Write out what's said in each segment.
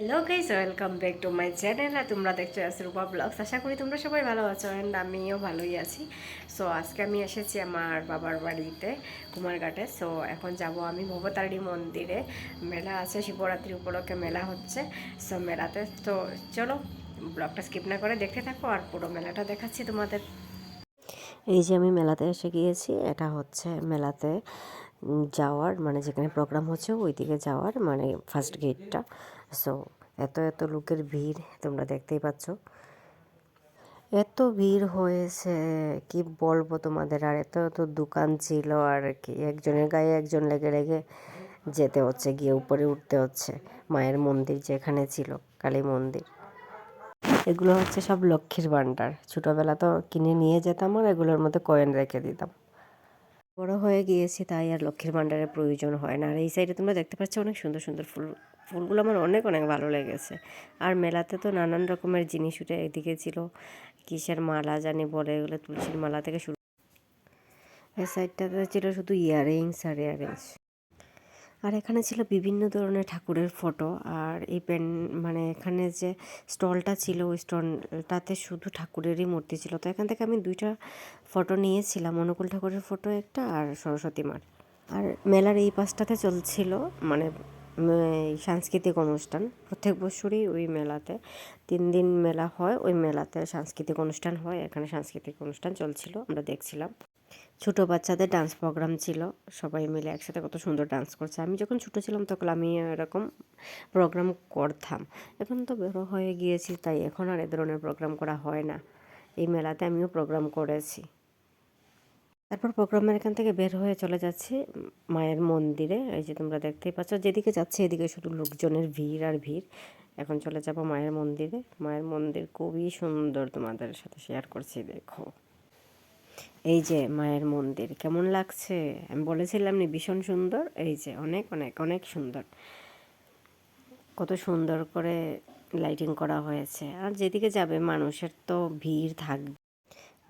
Hello guys welcome back to my channel আর তোমরা দেখছ রূপা blogs আশা করি তোমরা সবাই ভালো আছো অ্যান্ড আমিও ভালোই আছি। সো আজকে আমি এসেছি আমার বাবার বাড়িতে, কুমারঘাটে। সো এখন যাব আমি ভবতারিণী মন্দিরে। মেলা আছে, শিবরাত্রি উপলক্ষে মেলা হচ্ছে। সো মেলাতে তো চলো, ব্লগটা স্কিপ না করে দেখতে থাকো আর পুরো মেলাটা দেখাচ্ছি তোমাদের। এই যে আমি মেলাতে এসে গিয়েছি, এটা হচ্ছে মেলাতে যাওয়ার মানে যেখানে প্রোগ্রাম হচ্ছে ওই দিকে যাওয়ার মানে ফার্স্ট গেটটা সো এত এত লোকের ভিড়, তোমরা দেখতেই পাচ্ছ। এত ভিড় হয়েছে, কি বলব তোমাদের? আর এত এত দোকান ছিল, আর কি, একজনের গায়ে একজন লেগে লেগে যেতে হচ্ছে, গিয়ে উপরে উঠতে হচ্ছে। মায়ের মন্দির যেখানে ছিল, কালী মন্দির। এগুলো হচ্ছে সব লক্ষ্মীর ভাণ্ডার। ছোটোবেলা তো কিনে নিয়ে যেতাম আর এগুলোর মধ্যে কয়েন রেখে দিতাম। বড় হয়ে গিয়েছে, তাই আর লক্ষ্মীর ভাণ্ডারের প্রয়োজন হয় না। আর এই সাইডে তোমরা দেখতে পাচ্ছ অনেক সুন্দর সুন্দর ফুল, ফুলগুলো আমার অনেক অনেক ভালো লেগেছে। আর মেলাতে তো নানান রকমের জিনিস উঠে এদিকে ছিল কিসের মালা জানি বলে এগুলো তুলসীর মালা থেকে শুরু। এই সাইডটাতে ছিল শুধু ইয়াররিংস আর ইয়াররিংস আর এখানে ছিল বিভিন্ন ধরনের ঠাকুরের ফটো। আর এই পেন মানে এখানে যে স্টলটা ছিল, ওই স্টলটাতে শুধু ঠাকুরেরই মূর্তি ছিল। তো এখান থেকে আমি দুইটা ফটো নিয়েছিলাম, অনুকূল ঠাকুরের ফটো একটা আর সরস্বতী মার। আর মেলার এই পাশটাতে চলছিল মানে সাংস্কৃতিক অনুষ্ঠান। প্রত্যেক বছরই ওই মেলাতে, তিন দিন মেলা হয়, ওই মেলাতে সাংস্কৃতিক অনুষ্ঠান হয়। এখানে সাংস্কৃতিক অনুষ্ঠান চলছিল, আমরা দেখছিলাম। ছোট বাচ্চাদের ডান্স প্রোগ্রাম ছিল। সবাই মিলে একসাথে কত সুন্দর ডান্স করছে। আমি যখন ছোটো ছিলাম তখন আমি এরকম প্রোগ্রাম করতাম। এখন তো বড় হয়ে গিয়েছি, তাই এখন আর এ ধরনের প্রোগ্রাম করা হয় না। এই মেলাতে আমিও প্রোগ্রাম করেছি। তারপর প্রোগ্রামের এখান থেকে বের হয়ে চলে যাচ্ছে মায়ের মন্দিরে। এই যে তোমরা দেখতেই পাচ্ছ, যেদিকে যাচ্ছে এদিকে শুধু লোকজনের ভিড় আর ভিড়। এখন চলে যাব মায়ের মন্দিরে। মায়ের মন্দির খুবই সুন্দর, তোমাদের সাথে শেয়ার করছি, দেখো। এই যে মায়ের মন্দির, কেমন লাগছে? আমি বলেছিলাম নি, ভীষণ সুন্দর। এই যে অনেক অনেক অনেক সুন্দর। কত সুন্দর করে লাইটিং করা হয়েছে। আর যেদিকে যাবে, মানুষের তো ভিড় থাকবে।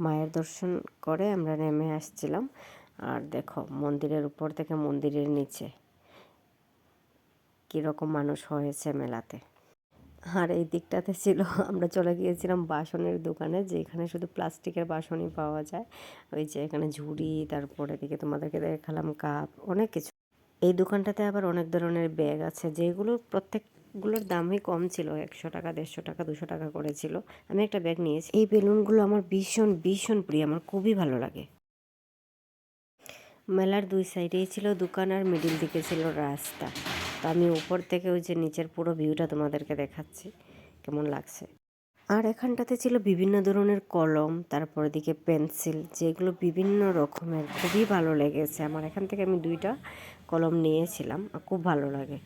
মায়ের দর্শন করে আমরা নেমে আসছিলাম। আর দেখো, মন্দিরের উপর থেকে মন্দিরের নিচে। কীরকম মানুষ হয়েছে মেলাতে। আর এই দিকটাতে ছিল, আমরা চলে গিয়েছিলাম বাসনের দোকানে, যেখানে শুধু প্লাস্টিকের বাসনই পাওয়া যায়। ওই যে এখানে ঝুড়ি, তারপরে এদিকে তোমাদেরকে দেখালাম কাপ, অনেক কিছু। এই দোকানটাতে আবার অনেক ধরনের ব্যাগ আছে, যেগুলো প্রত্যেকগুলোর দামই কম ছিল, একশো টাকা, দেড়শো টাকা, দুশো টাকা করে ছিল। আমি একটা ব্যাগ নিয়েছি। এই বেলুনগুলো আমার ভীষণ ভীষণ প্রিয়, আমার খুবই ভালো লাগে। মেলার দুই সাইডেই ছিল দোকান আর মিডিল দিকে ছিল রাস্তা। তো আমি উপর থেকে ওই যে নিচের পুরো ভিউটা তোমাদেরকে দেখাচ্ছি, কেমন লাগছে। আর এখানটাতে ছিল বিভিন্ন ধরনের কলম, তারপর দিকে পেন্সিল, যেগুলো বিভিন্ন রকমের, খুবই ভালো লেগেছে। আমার এখান থেকে আমি দুইটা কলম নিয়েছিলাম খুব ভালো লাগে।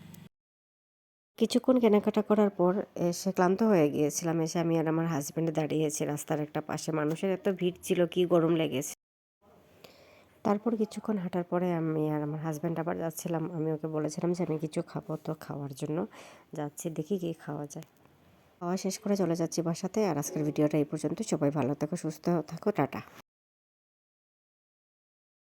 কিছুক্ষণ কেনাকাটা করার পর এসে ক্লান্ত হয়ে গিয়েছিলাম। এসে আমি আর আমার হাজব্যান্ডে দাঁড়িয়েছি, রাস্তার একটা পাশে। মানুষের এত ভিড় ছিল, কি গরম লেগেছে। তারপর কিছুক্ষণ হাঁটার পরে আমি আর আমার হাজব্যান্ড আবার যাচ্ছিলাম। আমি ওকে বলেছিলাম যে, আমি কিছু খাব তো খাওয়ার জন্য। যাচ্ছি, দেখি কি খাওয়া যায়। খাওয়া শেষ করে চলে যাচ্ছি বাসাতে। আর আজকের ভিডিওটা এই পর্যন্ত। সবাই ভালো থাকো, সুস্থ থাকো। টাটা।